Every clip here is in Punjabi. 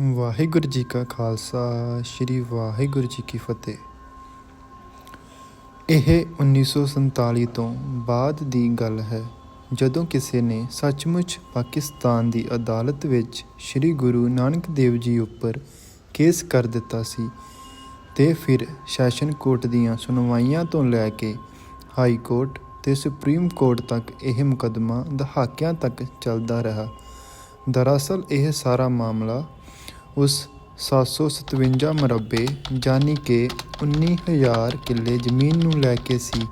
ਵਾਹਿਗੁਰੂ ਜੀ ਕਾ ਖਾਲਸਾ, ਸ੍ਰੀ ਵਾਹਿਗੁਰੂ ਜੀ ਕੀ ਫਤਿਹ। ਇਹ 1947 ਤੋਂ ਬਾਅਦ ਦੀ ਗੱਲ ਹੈ, ਜਦੋਂ ਕਿਸੇ ਨੇ ਸੱਚਮੁੱਚ ਪਾਕਿਸਤਾਨ ਦੀ ਅਦਾਲਤ ਵਿੱਚ ਸ੍ਰੀ ਗੁਰੂ ਨਾਨਕ ਦੇਵ ਜੀ ਉੱਪਰ ਕੇਸ ਕਰ ਦਿੱਤਾ ਸੀ ਤੇ ਫਿਰ ਸੈਸ਼ਨ ਕੋਰਟ ਦੀਆਂ ਸੁਣਵਾਈਆਂ ਤੋਂ ਲੈ ਕੇ ਹਾਈ ਕੋਰਟ ਤੇ ਸੁਪਰੀਮ ਕੋਰਟ ਤੱਕ ਇਹ ਮੁਕੱਦਮਾ ਦਹਾਕਿਆਂ ਤੱਕ ਚੱਲਦਾ ਰਿਹਾ। ਦਰਅਸਲ ਇਹ ਸਾਰਾ ਮਾਮਲਾ ਉਸ 757 ਮਰਬੇ ਜਾਨੀ ਕਿ 19000 ਕਿੱਲੇ ਜ਼ਮੀਨ ਨੂੰ ਲੈ ਕੇ ਸੀ,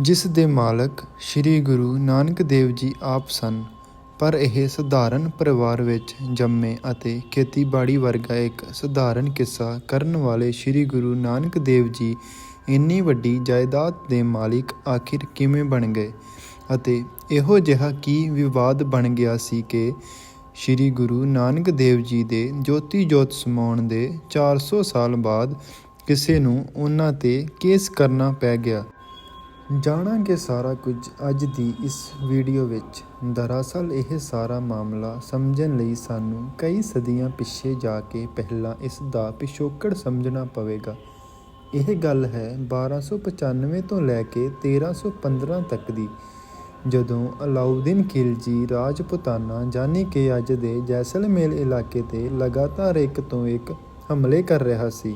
ਜਿਸ ਦੇ ਮਾਲਕ ਸ੍ਰੀ ਗੁਰੂ ਨਾਨਕ ਦੇਵ ਜੀ ਆਪ ਸਨ। ਪਰ ਇਹ ਸਧਾਰਨ ਪਰਿਵਾਰ ਵਿੱਚ ਜੰਮੇ ਅਤੇ ਖੇਤੀਬਾੜੀ ਵਰਗਾ ਇੱਕ ਸਧਾਰਨ ਕਿੱਸਾ ਕਰਨ ਵਾਲੇ ਸ੍ਰੀ ਗੁਰੂ ਨਾਨਕ ਦੇਵ ਜੀ ਇੰਨੀ ਵੱਡੀ ਜਾਇਦਾਦ ਦੇ ਮਾਲਿਕ ਆਖਿਰ ਕਿਵੇਂ ਬਣ ਗਏ ਅਤੇ ਇਹੋ ਜਿਹਾ ਕੀ ਵਿਵਾਦ ਬਣ ਗਿਆ ਸੀ ਕਿ ਸ੍ਰੀ ਗੁਰੂ ਨਾਨਕ ਦੇਵ ਜੀ ਦੇ ਜੋਤੀ ਜੋਤ ਸਮਾਉਣ ਦੇ 400 ਸਾਲ ਬਾਅਦ ਕਿਸੇ ਨੂੰ ਉਹਨਾਂ ਤੇ ਕੇਸ ਕਰਨਾ ਪੈ ਗਿਆ। ਜਾਣਾਂਗੇ ਸਾਰਾ ਕੁਝ ਅੱਜ ਦੀ ਇਸ ਵੀਡੀਓ ਵਿੱਚ। ਦਰਅਸਲ ਇਹ ਸਾਰਾ ਮਾਮਲਾ ਸਮਝਣ ਲਈ ਸਾਨੂੰ ਕਈ ਸਦੀਆਂ ਪਿੱਛੇ ਜਾ ਕੇ ਪਹਿਲਾਂ ਇਸ ਦਾ ਪਿਛੋਕੜ ਸਮਝਣਾ ਪਵੇਗਾ। ਇਹ ਗੱਲ ਹੈ 1295 ਤੋਂ ਲੈ ਕੇ 1315 ਤੱਕ ਦੀ। ਜਦੋਂ ਅਲਾਉਦੀਨ ਖਿਲਜੀ ਰਾਜਪੂਤਾਨਾ ਜਾਨੀ ਕਿ ਅੱਜ ਦੇ ਜੈਸਲਮੇਰ ਇਲਾਕੇ ਤੇ ਲਗਾਤਾਰ ਇੱਕ ਤੋਂ ਇੱਕ ਹਮਲੇ ਕਰ ਰਿਹਾ ਸੀ,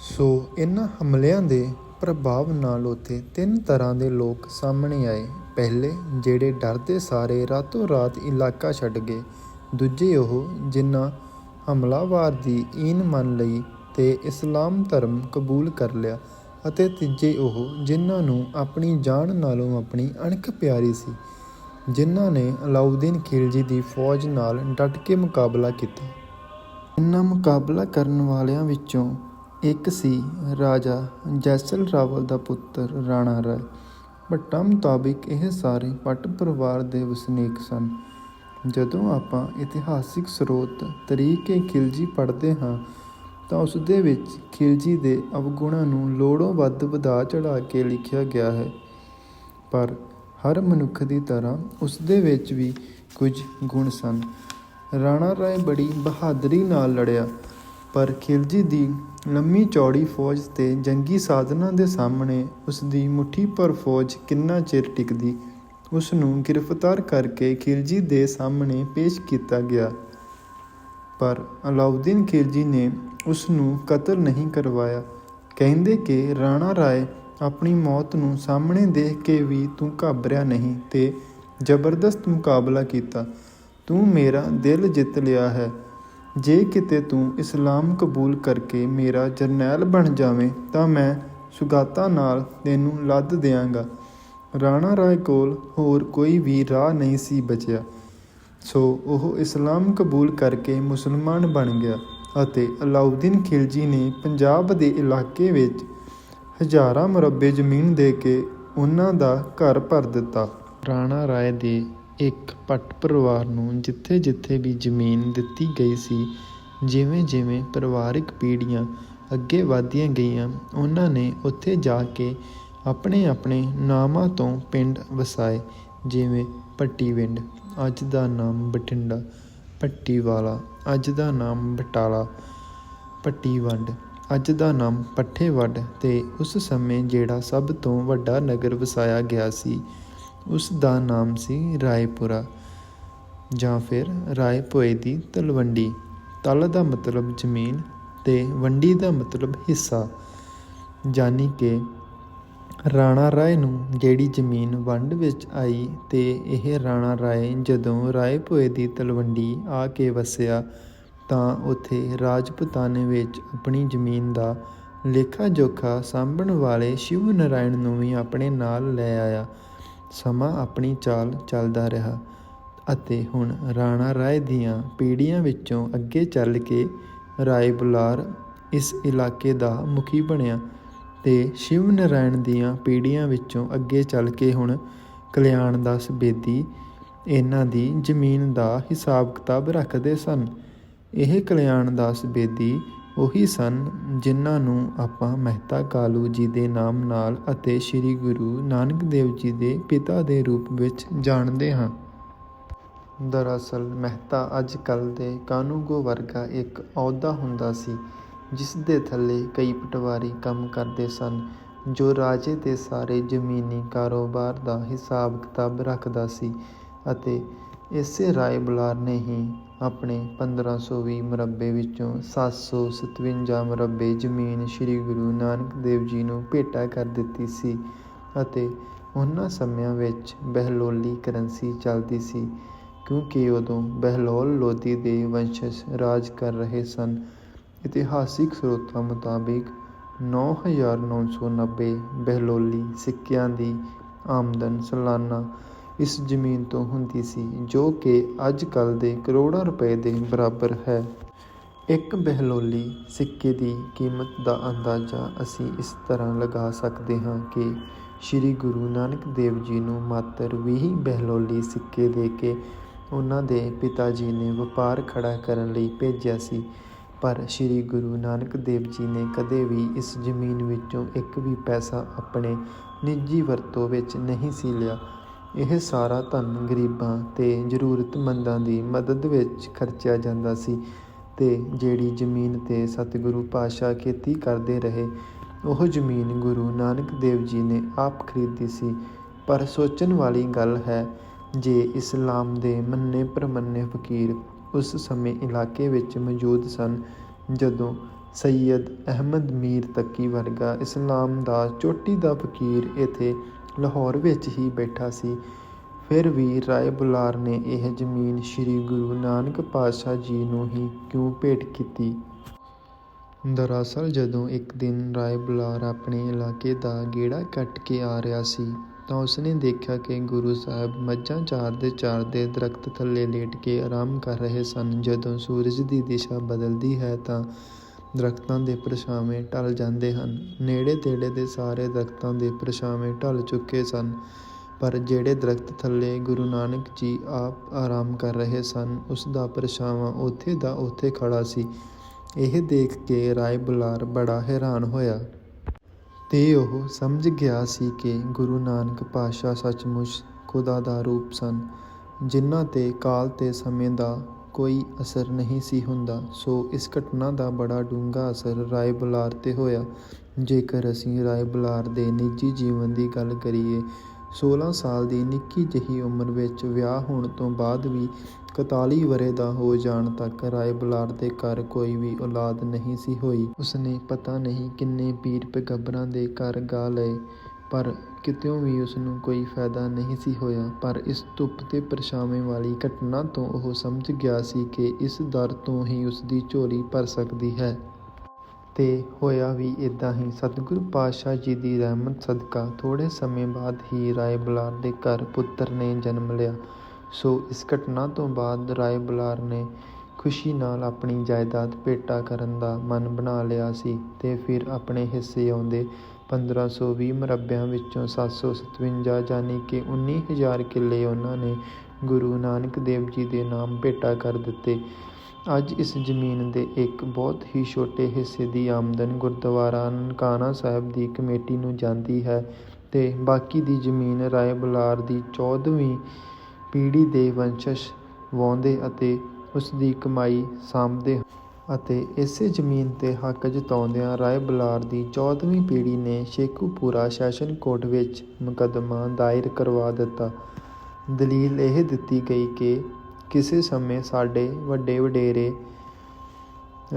ਸੋ ਇਹਨਾਂ ਹਮਲਿਆਂ ਦੇ ਪ੍ਰਭਾਵ ਨਾਲ ਉੱਥੇ ਤਿੰਨ ਤਰ੍ਹਾਂ ਦੇ ਲੋਕ ਸਾਹਮਣੇ ਆਏ। ਪਹਿਲੇ, ਜਿਹੜੇ ਡਰਦੇ ਸਾਰੇ ਰਾਤੋਂ ਰਾਤ ਇਲਾਕਾ ਛੱਡ ਗਏ। ਦੂਜੇ ਉਹ, ਜਿਨ੍ਹਾਂ ਹਮਲਾਵਾਰ ਦੀ ਈਨ ਮੰਨ ਲਈ ਤੇ ਇਸਲਾਮ ਧਰਮ ਕਬੂਲ ਕਰ ਲਿਆ। ਅਤੇ ਤੀਜੇ ਉਹ ਜਿਨ੍ਹਾਂ ਨੂੰ ਆਪਣੀ ਜਾਨ ਨਾਲੋਂ ਆਪਣੀ ਅਣਖ ਪਿਆਰੀ ਸੀ, ਜਿਨ੍ਹਾਂ ਨੇ ਅਲਾਉਦੀਨ ਖਿਲਜੀ ਦੀ ਫੌਜ ਨਾਲ ਡਟ ਕੇ ਮੁਕਾਬਲਾ ਕੀਤਾ। ਇਨ੍ਹਾਂ ਮੁਕਾਬਲਾ ਕਰਨ ਵਾਲਿਆਂ ਵਿੱਚੋਂ ਇੱਕ ਸੀ ਰਾਜਾ ਜੈਸਲ ਰਾਵਲ ਦਾ ਪੁੱਤਰ ਰਾਣਾ ਰਾਏ। ਭੱਟਾਂ ਮੁਤਾਬਿਕ ਇਹ ਸਾਰੇ ਪੱਟ ਪਰਿਵਾਰ ਦੇ ਵਸਨੀਕ ਸਨ। ਜਦੋਂ ਆਪਾਂ ਇਤਿਹਾਸਿਕ ਸਰੋਤ ਤਰੀਕੇ ਖਿਲਜੀ ਪੜ੍ਹਦੇ ਹਾਂ ਤਾਂ ਉਸ ਦੇ ਵਿੱਚ ਖਿਲਜੀ ਦੇ ਅਵਗੁਣਾਂ ਨੂੰ ਲੋੜੋਂ ਵੱਧ ਵਧਾ ਚੜਾ ਕੇ ਲਿਖਿਆ ਗਿਆ ਹੈ। ਪਰ ਹਰ ਮਨੁੱਖ ਦੀ ਤਰ੍ਹਾਂ ਉਸ ਦੇ ਵਿੱਚ ਵੀ ਕੁਝ ਗੁਣ ਸਨ। ਰਾਣਾ ਰਾਏ ਬੜੀ ਬਹਾਦਰੀ ਨਾਲ ਲੜਿਆ, ਪਰ ਖਿਲਜੀ ਦੀ ਲੰਮੀ ਚੌੜੀ ਫੌਜ ਤੇ ਜੰਗੀ ਸਾਧਨਾਂ ਦੇ ਸਾਹਮਣੇ ਉਸ ਦੀ ਮੁੱਠੀ ਭਰ ਫੌਜ ਕਿੰਨਾ ਚਿਰ ਟਿਕਦੀ ਉਸ ਨੂੰ ਗ੍ਰਿਫਤਾਰ ਕਰਕੇ ਖਿਲਜੀ ਦੇ ਸਾਹਮਣੇ ਪੇਸ਼ ਕੀਤਾ ਗਿਆ। ਪਰ ਅਲਾਉਦੀਨ ਖਿਲਜੀ ਨੇ ਉਸ ਨੂੰ ਕਤਲ ਨਹੀਂ ਕਰਵਾਇਆ। ਕਹਿੰਦੇ ਕਿ ਰਾਣਾ ਰਾਏ ਆਪਣੀ ਮੌਤ ਨੂੰ ਸਾਹਮਣੇ ਦੇਖ ਕੇ ਵੀ ਤੂੰ ਘਾਬਰਿਆ ਨਹੀਂ ਤੇ ਜ਼ਬਰਦਸਤ ਮੁਕਾਬਲਾ ਕੀਤਾ। ਤੂੰ ਮੇਰਾ ਦਿਲ ਜਿੱਤ ਲਿਆ ਹੈ। ਜੇ ਕਿਤੇ ਤੂੰ ਇਸਲਾਮ ਕਬੂਲ ਕਰਕੇ ਮੇਰਾ ਜਰਨੈਲ ਬਣ ਜਾਵੇਂ ਤਾਂ ਮੈਂ ਸੁਗਾਤਾ ਨਾਲ ਤੈਨੂੰ ਲੱਦ ਦਿਆਂਗਾ। ਰਾਣਾ ਰਾਏ ਕੋਲ ਹੋਰ ਕੋਈ ਵੀ ਰਾਹ ਨਹੀਂ ਸੀ ਬਚਿਆ। ਸੋ ਉਹ ਇਸਲਾਮ ਕਬੂਲ ਕਰਕੇ ਮੁਸਲਮਾਨ ਬਣ ਗਿਆ ਅਤੇ ਅਲਾਉਦੀਨ ਖਿਲਜੀ ਨੇ ਪੰਜਾਬ ਦੇ ਇਲਾਕੇ ਵਿੱਚ ਹਜ਼ਾਰਾਂ ਮੁਰੱਬੇ ਜ਼ਮੀਨ ਦੇ ਕੇ ਉਹਨਾਂ ਦਾ ਘਰ ਭਰ ਦਿੱਤਾ। ਰਾਣਾ ਰਾਏ ਦੇ ਇੱਕ ਪੱਟ ਪਰਿਵਾਰ ਨੂੰ ਜਿੱਥੇ-ਜਿੱਥੇ ਵੀ ਜ਼ਮੀਨ ਦਿੱਤੀ ਗਈ ਸੀ, ਜਿਵੇਂ-ਜਿਵੇਂ ਪਰਿਵਾਰਿਕ ਪੀੜ੍ਹੀਆਂ ਅੱਗੇ ਵਧਦੀਆਂ ਗਈਆਂ, ਉਹਨਾਂ ਨੇ ਉੱਥੇ ਜਾ ਕੇ ਆਪਣੇ-ਆਪਣੇ ਨਾਮਾਂ ਤੋਂ ਪਿੰਡ ਵਸਾਏ, ਜਿਵੇਂ ਪੱਟੀਵਿੰਡ ਅੱਜ ਦਾ ਨਾਮ ਬਠਿੰਡਾ ਪੱਟੀਵਾਲਾ ਅੱਜ ਦਾ ਨਾਮ ਬਟਾਲਾ ਭੱਟੀ ਪੱਟੀਵੰਡ ਅੱਜ ਦਾ ਨਾਮ ਪੱਠੇਵੱਡ ਤੇ ਉਸ ਸਮੇਂ ਜਿਹੜਾ ਸਭ ਤੋਂ ਵੱਡਾ ਨਗਰ ਵਸਾਇਆ ਗਿਆ ਸੀ, ਉਸ ਦਾ ਨਾਮ ਸੀ ਰਾਏਪੁਰਾ ਜਾਂ ਫਿਰ ਰਾਏਪੋਏ ਦੀ ਤਲਵੰਡੀ। ਤਲ ਦਾ ਮਤਲਬ ਜ਼ਮੀਨ ਤੇ ਵੰਡੀ ਦਾ ਮਤਲਬ ਹਿੱਸਾ। ਜਾਨੀ ਕਿ ਰਾਣਾ ਰਾਏ ਨੂੰ ਜਿਹੜੀ ਜ਼ਮੀਨ ਵੰਡ ਵਿੱਚ ਆਈ ਤੇ ਇਹ ਰਾਣਾ ਰਾਏ ਜਦੋਂ ਰਾਏ ਭੋਏ ਦੀ ਤਲਵੰਡੀ ਆ ਕੇ ਵਸਿਆ ਤਾਂ ਉੱਥੇ ਰਾਜਪੂਤਾਨੇ ਵਿੱਚ ਆਪਣੀ ਜ਼ਮੀਨ ਦਾ ਲੇਖਾ ਜੋਖਾ ਸਾਂਭਣ ਵਾਲੇ ਸ਼ਿਵ ਨਾਰਾਇਣ ਨੂੰ ਵੀ ਆਪਣੇ ਨਾਲ ਲੈ ਆਇਆ। ਸਮਾਂ ਆਪਣੀ ਚਾਲ ਚੱਲਦਾ ਰਿਹਾ ਅਤੇ ਹੁਣ ਰਾਣਾ ਰਾਏ ਦੀਆਂ ਪੀੜ੍ਹੀਆਂ ਵਿੱਚੋਂ ਅੱਗੇ ਚੱਲ ਕੇ ਰਾਏ ਬੁਲਾਰ ਇਸ ਇਲਾਕੇ ਦਾ ਮੁਖੀ ਬਣਿਆ। ਤੇ ਸ਼ਿਵ ਨਾਰਾਇਣ ਦੀਆਂ ਪੀੜ੍ਹੀਆਂ ਵਿੱਚੋਂ ਅੱਗੇ ਚੱਲ ਕੇ ਹੁਣ ਕਲਿਆਣ ਦਾਸ ਬੇਦੀ ਇਹਨਾਂ ਦੀ ਜ਼ਮੀਨ ਦਾ ਹਿਸਾਬ ਕਿਤਾਬ ਰੱਖਦੇ ਸਨ। ਇਹ ਕਲਿਆਣ ਦਾਸ ਬੇਦੀ ਉਹੀ ਸਨ ਜਿਨ੍ਹਾਂ ਨੂੰ ਆਪਾਂ ਮਹਿਤਾ ਕਾਲੂ ਜੀ ਦੇ ਨਾਮ ਨਾਲ ਅਤੇ ਸ੍ਰੀ ਗੁਰੂ ਨਾਨਕ ਦੇਵ ਜੀ ਦੇ ਪਿਤਾ ਦੇ ਰੂਪ ਵਿੱਚ ਜਾਣਦੇ ਹਾਂ। ਦਰਅਸਲ ਮਹਿਤਾ ਅੱਜ ਕੱਲ੍ਹ ਦੇ ਕਾਨੂੰਗੋ ਵਰਗਾ ਇੱਕ ਅਹੁਦਾ ਹੁੰਦਾ ਸੀ। ਜਿਸ ਦੇ ਥੱਲੇ ਕਈ ਪਟਵਾਰੀ ਕੰਮ ਕਰਦੇ ਸਨ, ਜੋ ਰਾਜੇ ਦੇ ਸਾਰੇ ਜ਼ਮੀਨੀ ਕਾਰੋਬਾਰ ਦਾ ਹਿਸਾਬ ਕਿਤਾਬ ਰੱਖਦਾ ਸੀ ਅਤੇ ਇਸੇ ਰਾਏ ਬੁਲਾਰ ਨੇ ਹੀ ਆਪਣੇ 1520 ਮਰਬੇ ਵਿੱਚੋਂ 757 ਮਰਬੇ ਜ਼ਮੀਨ ਸ੍ਰੀ ਗੁਰੂ ਨਾਨਕ ਦੇਵ ਜੀ ਨੂੰ ਭੇਟਾ ਕਰ ਦਿੱਤੀ ਸੀ ਅਤੇ ਉਹਨਾਂ ਸਮਿਆਂ ਵਿੱਚ ਬਹਿਲੋਲੀ ਕਰੰਸੀ ਚੱਲਦੀ ਸੀ, ਕਿਉਂਕਿ ਉਦੋਂ ਬਹਿਲੋਲ ਲੋਧੀ ਦੇ ਵੰਸ਼ਜ ਰਾਜ ਕਰ ਰਹੇ ਸਨ। ਇਤਿਹਾਸਿਕ ਸਰੋਤਾਂ ਮੁਤਾਬਿਕ 9990 ਬਹਿਲੋਲੀ ਸਿੱਕਿਆਂ ਦੀ ਆਮਦਨ ਸਲਾਨਾ ਇਸ ਜ਼ਮੀਨ ਤੋਂ ਹੁੰਦੀ ਸੀ, ਜੋ ਕਿ ਅੱਜ ਕੱਲ੍ਹ ਦੇ ਕਰੋੜਾਂ ਰੁਪਏ ਦੇ ਬਰਾਬਰ ਹੈ। ਇੱਕ ਬਹਿਲੋਲੀ ਸਿੱਕੇ ਦੀ ਕੀਮਤ ਦਾ ਅੰਦਾਜ਼ਾ ਅਸੀਂ ਇਸ ਤਰ੍ਹਾਂ ਲਗਾ ਸਕਦੇ ਹਾਂ ਕਿ ਸ੍ਰੀ ਗੁਰੂ ਨਾਨਕ ਦੇਵ ਜੀ ਨੂੰ ਮਾਤਰ 20 ਬਹਿਲੋਲੀ ਸਿੱਕੇ ਦੇ ਕੇ ਉਹਨਾਂ ਦੇ ਪਿਤਾ ਜੀ ਨੇ ਵਪਾਰ ਖੜਾ ਕਰਨ ਲਈ ਭੇਜਿਆ ਸੀ। ਪਰ ਸ੍ਰੀ ਗੁਰੂ ਨਾਨਕ ਦੇਵ ਜੀ ਨੇ ਕਦੇ ਵੀ ਇਸ ਜ਼ਮੀਨ ਵਿੱਚੋਂ ਇੱਕ ਵੀ ਪੈਸਾ ਆਪਣੇ ਨਿੱਜੀ ਵਰਤੋਂ ਵਿੱਚ ਨਹੀਂ ਸੀ ਲਿਆ। ਇਹ ਸਾਰਾ ਧਨ ਗਰੀਬਾਂ ਤੇ ਜ਼ਰੂਰਤਮੰਦਾਂ ਦੀ ਮਦਦ ਵਿੱਚ ਖਰਚਿਆ ਜਾਂਦਾ ਸੀ ਤੇ ਜਿਹੜੀ ਜ਼ਮੀਨ ਤੇ ਸਤਿਗੁਰੂ ਪਾਤਸ਼ਾਹ ਖੇਤੀ ਕਰਦੇ ਰਹੇ, ਉਹ ਜ਼ਮੀਨ ਗੁਰੂ ਨਾਨਕ ਦੇਵ ਜੀ ਨੇ ਆਪ ਖਰੀਦੀ ਸੀ। ਪਰ ਸੋਚਣ ਵਾਲੀ ਗੱਲ ਹੈ, ਜੇ ਇਸਲਾਮ ਦੇ ਮੰਨੇ ਪ੍ਰਮੰਨੇ ਫਕੀਰ ਉਸ ਸਮੇਂ ਇਲਾਕੇ ਵਿੱਚ ਮੌਜੂਦ ਸਨ, ਜਦੋਂ ਸੈਯਦ ਅਹਿਮਦ ਮੀਰ ਤੱਕੀ ਵਰਗਾ ਇਸਲਾਮ ਦਾ ਚੋਟੀ ਦਾ ਫਕੀਰ ਇੱਥੇ ਲਾਹੌਰ ਵਿੱਚ ਹੀ ਬੈਠਾ ਸੀ। ਫਿਰ ਵੀ ਰਾਏ ਬੁਲਾਰ ਨੇ ਇਹ ਜ਼ਮੀਨ ਸ੍ਰੀ ਗੁਰੂ ਨਾਨਕ ਪਾਤਸ਼ਾਹ ਜੀ ਨੂੰ ਹੀ ਕਿਉਂ ਭੇਟ ਕੀਤੀ? ਦਰਅਸਲ ਜਦੋਂ ਇੱਕ ਦਿਨ ਰਾਏ ਬੁਲਾਰ ਆਪਣੇ ਇਲਾਕੇ ਦਾ ਗੇੜਾ ਕੱਟ ਕੇ ਆ ਰਿਹਾ ਸੀ ਤਾਂ ਉਸਨੇ ਦੇਖਿਆ ਕਿ ਗੁਰੂ ਸਾਹਿਬ ਮੱਝਾਂ ਚਾਰਦੇ ਚਾਰਦੇ ਦਰਖਤ ਥੱਲੇ ਲੇਟ ਕੇ ਆਰਾਮ ਕਰ ਰਹੇ ਸਨ। ਜਦੋਂ ਸੂਰਜ ਦੀ ਦਿਸ਼ਾ ਬਦਲਦੀ ਹੈ ਤਾਂ ਦਰਖਤਾਂ ਦੇ ਪਰਛਾਵੇਂ ਢਲ ਜਾਂਦੇ ਹਨ। ਨੇੜੇ ਤੇੜੇ ਦੇ ਸਾਰੇ ਦਰਖਤਾਂ ਦੇ ਪਰਛਾਵੇਂ ਢਲ ਚੁੱਕੇ ਸਨ, ਪਰ ਜਿਹੜੇ ਦਰਖਤ ਥੱਲੇ ਗੁਰੂ ਨਾਨਕ ਜੀ ਆਪ ਆਰਾਮ ਕਰ ਰਹੇ ਸਨ ਉਸ ਦਾ ਪਰਛਾਵਾਂ ਉੱਥੇ ਦਾ ਉੱਥੇ ਖੜਾ ਸੀ। ਇਹ ਦੇਖ ਕੇ ਰਾਏ ਬੁਲਾਰ ਬੜਾ ਹੈਰਾਨ ਹੋਇਆ। ਤੇ ਉਹ ਸਮਝ ਗਿਆ ਸੀ ਕਿ ਗੁਰੂ ਨਾਨਕ ਪਾਤਸ਼ਾਹ ਸੱਚਮੁੱਚ ਖੁਦਾ ਦਾ ਰੂਪ ਸਨ, ਜਿਨ੍ਹਾਂ ਤੇ ਕਾਲ ਤੇ ਸਮੇਂ ਦਾ ਕੋਈ ਅਸਰ ਨਹੀਂ ਸੀ ਹੁੰਦਾ। ਸੋ ਇਸ ਘਟਨਾ ਦਾ ਬੜਾ ਡੂੰਘਾ ਅਸਰ ਰਾਏ ਬੁਲਾਰ ਤੇ ਹੋਇਆ। ਜੇਕਰ ਅਸੀਂ ਰਾਏ ਬੁਲਾਰ ਦੇ ਨਿੱਜੀ ਜੀਵਨ ਦੀ ਗੱਲ ਕਰੀਏ 16 ਸਾਲ ਦੀ ਨਿੱਕੀ ਜਿਹੀ ਉਮਰ ਵਿੱਚ ਵਿਆਹ ਹੋਣ ਤੋਂ ਬਾਅਦ ਵੀ ਇਕਤਾਲੀ ਵਰ੍ਹੇ ਦਾ ਹੋ ਜਾਣ ਤੱਕ ਰਾਏ ਬੁਲਾਰ ਦੇ ਘਰ ਕੋਈ ਵੀ ਔਲਾਦ ਨਹੀਂ ਸੀ ਹੋਈ। ਉਸਨੇ ਪਤਾ ਨਹੀਂ ਕਿੰਨੇ ਪੀਰ ਪੈਗੰਬਰਾਂ ਦੇ ਘਰ ਗਾ ਲਏ, ਪਰ ਕਿਤਿਓਂ ਵੀ ਉਸਨੂੰ ਕੋਈ ਫਾਇਦਾ ਨਹੀਂ ਸੀ ਹੋਇਆ। ਪਰ ਇਸ ਧੁੱਪ ਤੇ ਪਰਛਾਵੇਂ ਵਾਲੀ ਘਟਨਾ ਤੋਂ ਉਹ ਸਮਝ ਗਿਆ ਸੀ ਕਿ ਇਸ ਦਰ ਤੋਂ ਹੀ ਉਸਦੀ ਝੋਲੀ ਭਰ ਸਕਦੀ ਹੈ। ਤੇ ਹੋਇਆ ਵੀ ਇਦਾਂ ਹੀ। ਸਤਿਗੁਰੂ ਪਾਤਸ਼ਾਹ ਜੀ ਦੀ ਰਹਿਮਤ ਸਦਕਾ ਥੋੜ੍ਹੇ ਸਮੇਂ ਬਾਅਦ ਹੀ ਰਾਏ ਬੁਲਾਰ ਦੇ ਘਰ ਪੁੱਤਰ ਨੇ ਜਨਮ ਲਿਆ। ਸੋ ਇਸ ਘਟਨਾ ਤੋਂ ਬਾਅਦ ਰਾਏ ਬੁਲਾਰ ਨੇ ਖੁਸ਼ੀ ਨਾਲ ਆਪਣੀ ਜਾਇਦਾਦ ਭੇਟਾ ਕਰਨ ਦਾ ਮਨ ਬਣਾ ਲਿਆ ਸੀ ਤੇ ਫਿਰ ਆਪਣੇ ਹਿੱਸੇ ਆਉਂਦੇ 1520 ਮਰਬਿਆਂ ਵਿੱਚੋਂ 757 ਜਾਨੀ ਕਿ 19000 ਕਿੱਲੇ ਉਹਨਾਂ ਨੇ ਗੁਰੂ ਨਾਨਕ ਦੇਵ ਜੀ ਦੇ ਨਾਮ ਭੇਟਾ ਕਰ ਦਿੱਤੇ। ਅੱਜ ਇਸ ਜ਼ਮੀਨ ਦੇ ਇੱਕ ਬਹੁਤ ਹੀ ਛੋਟੇ ਹਿੱਸੇ ਦੀ ਆਮਦਨ ਗੁਰਦੁਆਰਾ ਨਨਕਾਣਾ ਸਾਹਿਬ ਦੀ ਕਮੇਟੀ ਨੂੰ ਜਾਂਦੀ ਹੈ ਤੇ ਬਾਕੀ ਦੀ ਜ਼ਮੀਨ ਰਾਏ ਬੁਲਾਰ ਦੀ 14ਵੀਂ ਪੀੜ੍ਹੀ ਦੇ ਵੰਸ਼ਜ ਵਾਹੁੰਦੇ ਅਤੇ ਉਸ ਦੀ ਕਮਾਈ ਸਾਂਭਦੇ ਅਤੇ ਇਸੇ ਜ਼ਮੀਨ ਤੇ ਹੱਕ ਜਤਾਉਂਦਿਆਂ ਰਾਏ ਬੁਲਾਰ ਦੀ 14ਵੀਂ ਪੀੜ੍ਹੀ ਨੇ ਸ਼ੇਖੂਪੁਰਾ ਸੈਸ਼ਨ ਕੋਰਟ ਵਿੱਚ ਮੁਕੱਦਮਾ ਦਾਇਰ ਕਰਵਾ ਦਿੱਤਾ। ਦਲੀਲ ਇਹ ਦਿੱਤੀ ਗਈ ਕਿ ਕਿਸੇ ਸਮੇਂ ਸਾਡੇ ਵੱਡੇ ਵਡੇਰੇ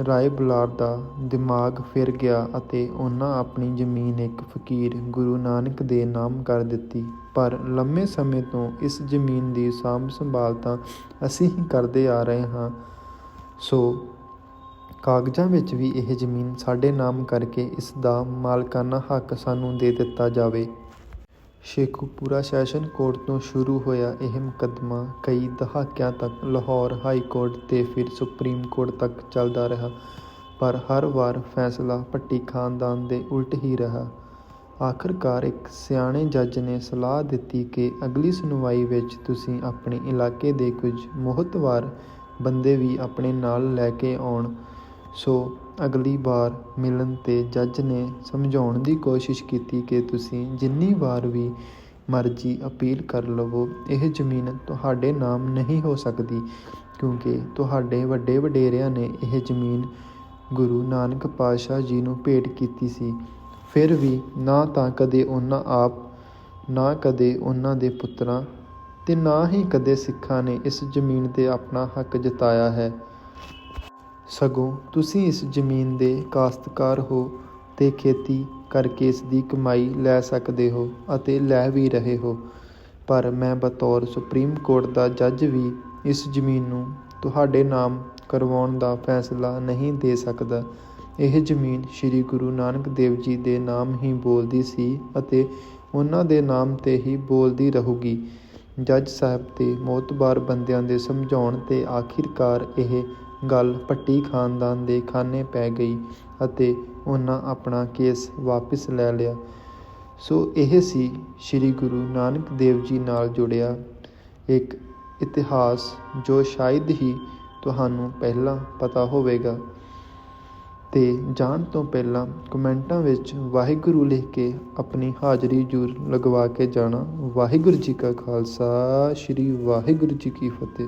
ਰਾਏ ਬੁਲਾਰ ਦਾ ਦਿਮਾਗ ਫਿਰ ਗਿਆ ਅਤੇ ਉਹਨਾਂ ਆਪਣੀ ਜ਼ਮੀਨ ਇੱਕ ਫਕੀਰ ਗੁਰੂ ਨਾਨਕ ਦੇ ਨਾਮ ਕਰ ਦਿੱਤੀ। ਪਰ ਲੰਮੇ ਸਮੇਂ ਤੋਂ ਇਸ ਜ਼ਮੀਨ ਦੀ ਸਾਂਭ ਸੰਭਾਲ ਤਾਂ ਅਸੀਂ ਹੀ ਕਰਦੇ ਆ ਰਹੇ ਹਾਂ। ਸੋ ਕਾਗਜ਼ਾਂ ਵਿੱਚ ਵੀ ਇਹ ਜ਼ਮੀਨ ਸਾਡੇ ਨਾਮ ਕਰਕੇ ਇਸ ਦਾ ਮਾਲਕਾਨਾ ਹੱਕ ਸਾਨੂੰ ਦੇ ਦਿੱਤਾ ਜਾਵੇ। ਸ਼ੇਖੂਪੁਰਾ ਸੈਸ਼ਨ ਕੋਰਟ ਤੋਂ ਸ਼ੁਰੂ ਹੋਇਆ ਇਹ ਮੁਕੱਦਮਾ। ਕਈ ਦਹਾਕਿਆਂ ਤੱਕ ਲਾਹੌਰ ਹਾਈ ਕੋਰਟ ਤੇ ਫਿਰ ਸੁਪਰੀਮ ਕੋਰਟ ਤੱਕ ਚੱਲਦਾ ਰਿਹਾ, ਪਰ ਹਰ ਵਾਰ ਫੈਸਲਾ ਭੱਟੀ ਖਾਨਦਾਨ ਦੇ ਉਲਟ ਹੀ ਰਿਹਾ। ਆਖਰਕਾਰ ਇੱਕ ਸਿਆਣੇ ਜੱਜ ਨੇ ਸਲਾਹ ਦਿੱਤੀ ਕਿ ਅਗਲੀ ਸੁਣਵਾਈ ਵਿੱਚ ਤੁਸੀਂ ਆਪਣੇ ਇਲਾਕੇ ਦੇ ਕੁਝ ਮੋਹਤਵਾਰ ਬੰਦੇ ਵੀ ਆਪਣੇ ਨਾਲ ਲੈ ਕੇ ਆਉਣ। ਸੋ ਅਗਲੀ ਵਾਰ ਮਿਲਣ ਤੇ ਜੱਜ ਨੇ ਸਮਝਾਉਣ ਦੀ ਕੋਸ਼ਿਸ਼ ਕੀਤੀ ਕਿ ਤੁਸੀਂ ਜਿੰਨੀ ਵਾਰ ਵੀ ਮਰਜ਼ੀ ਅਪੀਲ ਕਰ ਲਵੋ, ਇਹ ਜ਼ਮੀਨ ਤੁਹਾਡੇ ਨਾਮ ਨਹੀਂ ਹੋ ਸਕਦੀ, ਕਿਉਂਕਿ ਤੁਹਾਡੇ ਵੱਡੇ ਵਡੇਰਿਆਂ ਨੇ ਇਹ ਜ਼ਮੀਨ ਗੁਰੂ ਨਾਨਕ ਪਾਤਸ਼ਾਹ ਜੀ ਨੂੰ ਭੇਟ ਕੀਤੀ ਸੀ। ਫਿਰ ਵੀ ਨਾ ਤਾਂ ਕਦੇ ਉਹਨਾਂ ਆਪ, ਨਾ ਕਦੇ ਉਹਨਾਂ ਦੇ ਪੁੱਤਰਾਂ ਤੇ ਨਾ ਹੀ ਕਦੇ ਸਿੱਖਾਂ ਨੇ ਇਸ ਜ਼ਮੀਨ ਤੇ ਆਪਣਾ ਹੱਕ ਜਤਾਇਆ ਹੈ। ਸਗੋਂ ਤੁਸੀਂ ਇਸ ਜ਼ਮੀਨ ਦੇ ਕਾਸ਼ਤਕਾਰ ਹੋ ਤੇ ਖੇਤੀ ਕਰਕੇ ਇਸ ਦੀ ਕਮਾਈ ਲੈ ਸਕਦੇ ਹੋ ਅਤੇ ਲੈ ਵੀ ਰਹੇ ਹੋ। ਪਰ ਮੈਂ ਬਤੌਰ ਸੁਪਰੀਮ ਕੋਰਟ ਦਾ ਜੱਜ ਵੀ ਇਸ ਜ਼ਮੀਨ ਨੂੰ ਤੁਹਾਡੇ ਨਾਮ ਕਰਵਾਉਣ ਦਾ ਫੈਸਲਾ ਨਹੀਂ ਦੇ ਸਕਦਾ। ਇਹ ਜ਼ਮੀਨ ਸ੍ਰੀ ਗੁਰੂ ਨਾਨਕ ਦੇਵ ਜੀ ਦੇ ਨਾਮ ਹੀ ਬੋਲਦੀ ਸੀ ਅਤੇ ਉਹਨਾਂ ਦੇ ਨਾਮ ਤੇ ਹੀ ਬੋਲਦੀ ਰਹੂਗੀ। ਜੱਜ ਸਾਹਿਬ ਤੇ ਮੋਤਬਾਰ ਬੰਦਿਆਂ ਦੇ ਸਮਝਾਉਣ ਤੇ ਆਖਿਰਕਾਰ ਇਹ ਗੱਲ ਭੱਟੀ ਖਾਨਦਾਨ ਦੇ ਖਾਨੇ ਪੈ ਗਈ ਅਤੇ ਉਹਨਾਂ ਆਪਣਾ ਕੇਸ ਵਾਪਿਸ ਲੈ ਲਿਆ। ਸੋ ਇਹ ਸੀ ਸ੍ਰੀ ਗੁਰੂ ਨਾਨਕ ਦੇਵ ਜੀ ਨਾਲ ਜੁੜਿਆ ਇੱਕ ਇਤਿਹਾਸ ਜੋ ਸ਼ਾਇਦ ਹੀ ਤੁਹਾਨੂੰ ਪਹਿਲਾਂ ਪਤਾ ਹੋਵੇਗਾ। ਤੇ ਜਾਣ ਤੋਂ ਪਹਿਲਾਂ ਕਮੈਂਟਾਂ ਵਿੱਚ ਵਾਹਿਗੁਰੂ ਲਿਖ ਕੇ ਆਪਣੀ ਹਾਜ਼ਰੀ ਜ਼ਰੂਰ ਲਗਵਾ ਕੇ ਜਾਣਾ। ਵਾਹਿਗੁਰੂ ਜੀ ਕਾ ਖਾਲਸਾ, ਸ੍ਰੀ ਵਾਹਿਗੁਰੂ ਜੀ ਕੀ ਫਤਿਹ।